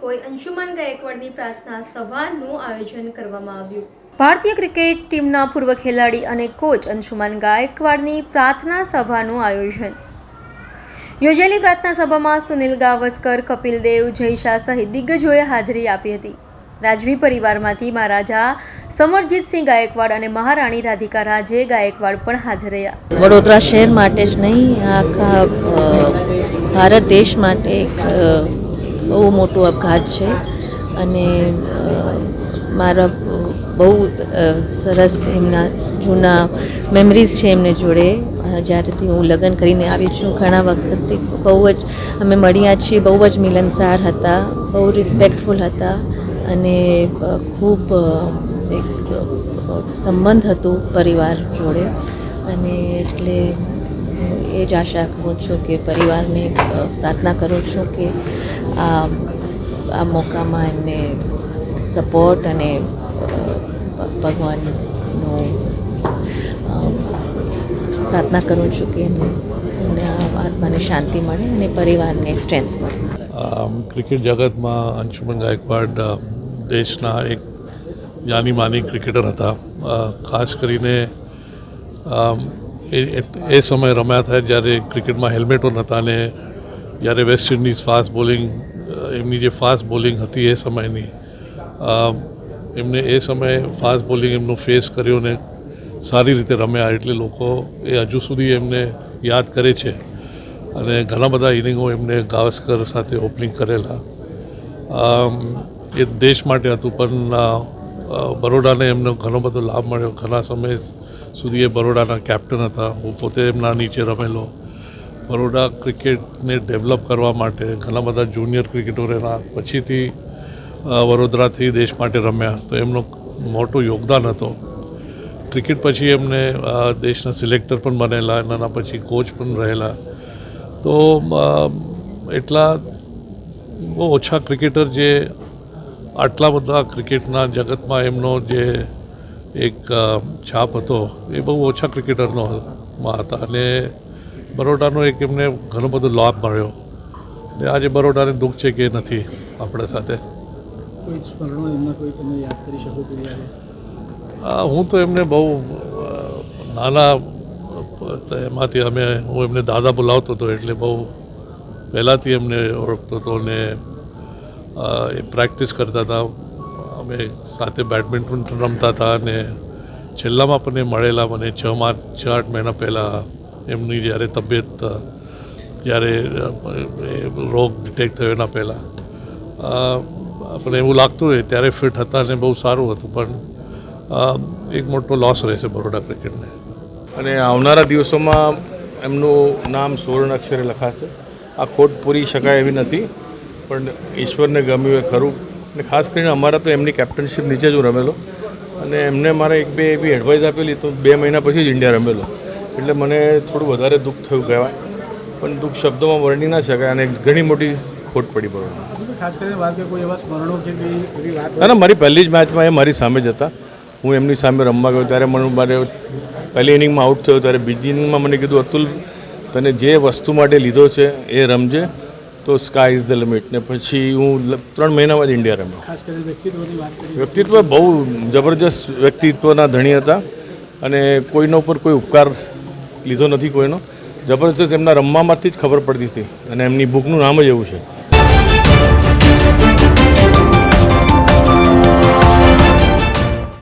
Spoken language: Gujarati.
કોઈ અંશુમન ગાયકવાડની પ્રાર્થના સભાનું આયોજન કરવામાં આવ્યું. ભારતીય ક્રિકેટ ટીમના પૂર્વ ખેલાડી અને કોચ અંશુમન ગાયકવાડની પ્રાર્થના સભાનું આયોજન. યોજાયેલી પ્રાર્થના સભામાં સુનિલ ગાવસ્કર કપિલ દેવ જયશા સહિત દિગ્ગજોએ હાજરી આપી હતી. રાજવી પરિવારમાંથી મહારાજા સમરજીતસિંહ ગાયકવાડ અને મહારાણી રાધિકા રાજે ગાયકવાડ પણ હાજર રહ્યા. વડોદરા શહેર માટે જ નહીં આખા ભારત દેશ માટે એક બહુ મોટો આપઘાત છે. અને મારા બહુ સરસ એમના જૂના મેમરીઝ છે એમને જોડે. જ્યારેથી હું લગ્ન કરીને આવી છું. ઘણા વખતથી બહુ જ અમે મળ્યા છીએ. બહુ જ મિલનસાર હતા. બહુ રિસ્પેક્ટફુલ હતા. અને ખૂબ એક સંબંધ હતું પરિવાર જોડે. અને એટલે એ જ આશા કરું છું કે પરિવારને પ્રાર્થના કરું છું કે આ આ મોકામાં એમને સપોર્ટ અને ભગવાનનો પ્રાર્થના કરું છું કે એમને આત્માને શાંતિ મળે અને પરિવારને સ્ટ્રેન્થ મળે. ક્રિકેટ જગતમાં અંશુમન ગાયકવાડ દેશના એક જાની માની ક્રિકેટર હતા. ખાસ કરીને એ એ- સમયે રમ્યા હતા જ્યારે ક્રિકેટમાં હેલ્મેટો નહોતા ને જ્યારે વેસ્ટ ઇન્ડિઝ ફાસ્ટ બોલિંગ, એમની જે ફાસ્ટ બોલિંગ હતી એ સમયની એમને એ સમયે ફાસ્ટ બોલિંગ એમનો ફેસ કર્યો ને સારી રીતે રમ્યા એટલે લોકો એ હજુ સુધી એમને યાદ કરે છે. અને ઘણા બધા ઇનિંગો એમને ગાવસ્કર સાથે ઓપનિંગ કરેલા. એ દેશ માટે હતું પણ બરોડાને એમનો ઘણો બધો લાભ મળ્યો. ઘણા સમય સુધી એ બરોડાના કેપ્ટન હતા. હું પોતે એમના નીચે રમેલો. બરોડા ક્રિકેટને ડેવલપ કરવા માટે ઘણા બધા જુનિયર ક્રિકેટરોના પછીથી વડોદરાથી દેશ માટે રમ્યા. તો એમનો મોટું યોગદાન હતો. ક્રિકેટ પછી એમને દેશના સિલેક્ટર પણ બનેલા. એના પછી કોચ પણ રહેલા. તો એટલા બહુ ઓછા ક્રિકેટર જે આટલા બધા ક્રિકેટના જગતમાં એમનો જે એક છાપ હતો એ બહુ ઓછા ક્રિકેટરનો માં હતા. અને બરોડાનો એક એમને ઘણો બધો લાભ મળ્યો. ને આજે બરોડાને દુઃખ છે કે નથી આપણા સાથે. હું તો એમને બહુ નાના એમાંથી અમે હું એમને દાદા બોલાવતો હતો એટલે બહુ પહેલાંથી એમને ઓળખતો હતો ને એ પ્રેક્ટિસ કરતા હતા. અમે સાથે બેડમિન્ટન રમતા હતા અને છેલ્લામાં પણ એ મળેલા મને છ માર્ચ, છ આઠ મહિના પહેલાં એમની જ્યારે તબિયત, જ્યારે રોગ ડિટેક્ટ થયો એના પહેલાં. આપણે એવું લાગતું હોય ત્યારે ફિટ હતા ને બહુ સારું હતું, પણ એક મોટો લોસ રહેશે બરોડા ક્રિકેટને અને આવનારા દિવસોમાં એમનું નામ સુવર્ણ અક્ષરે લખાશે. આ ખોટ પૂરી શકાય એવી નથી. પણ ઈશ્વરને ગમ્યું એ ખરું. અને ખાસ કરીને અમારા તો એમની કેપ્ટનશીપ નીચે જ હું રમેલો. અને એમને મારે એક બે એવી એડવાઇસ આપેલી તો બે મહિના પછી જ ઇન્ડિયા રમેલો. એટલે મને થોડું વધારે દુઃખ થયું કહેવાય પણ દુઃખ શબ્દોમાં વર્ણી ના શકાય અને ઘણી મોટી ખોટ પડી પડે. ખાસ કરીને વાત કોઈ એવા સ્મરણો કે કોઈ એવી વાત ના ના મારી પહેલી જ મેચમાં એ મારી સામે જ હતા. હું એમની સામે રમવા ગયો ત્યારે મને મારે પહેલી ઇનિંગમાં આઉટ થયો ત્યારે બીજી ઇનિંગમાં મને કીધું અતુલ તને જે વસ્તુ માટે લીધો છે એ રમજે. તો સ્કાય ઇઝ ધ લિમિટ ને પછી હું ત્રણ મહિનામાં જ ઇન્ડિયા રમ્યો. વ્યક્તિત્વ બહુ જબરજસ્ત વ્યક્તિત્વના ધણી હતા અને કોઈનો ઉપર કોઈ ઉપકાર લીધો નથી કોઈનો. જબરજસ્ત એમના રમવામાંથી જ ખબર પડતી હતી અને એમની બુકનું નામ જ એવું છે.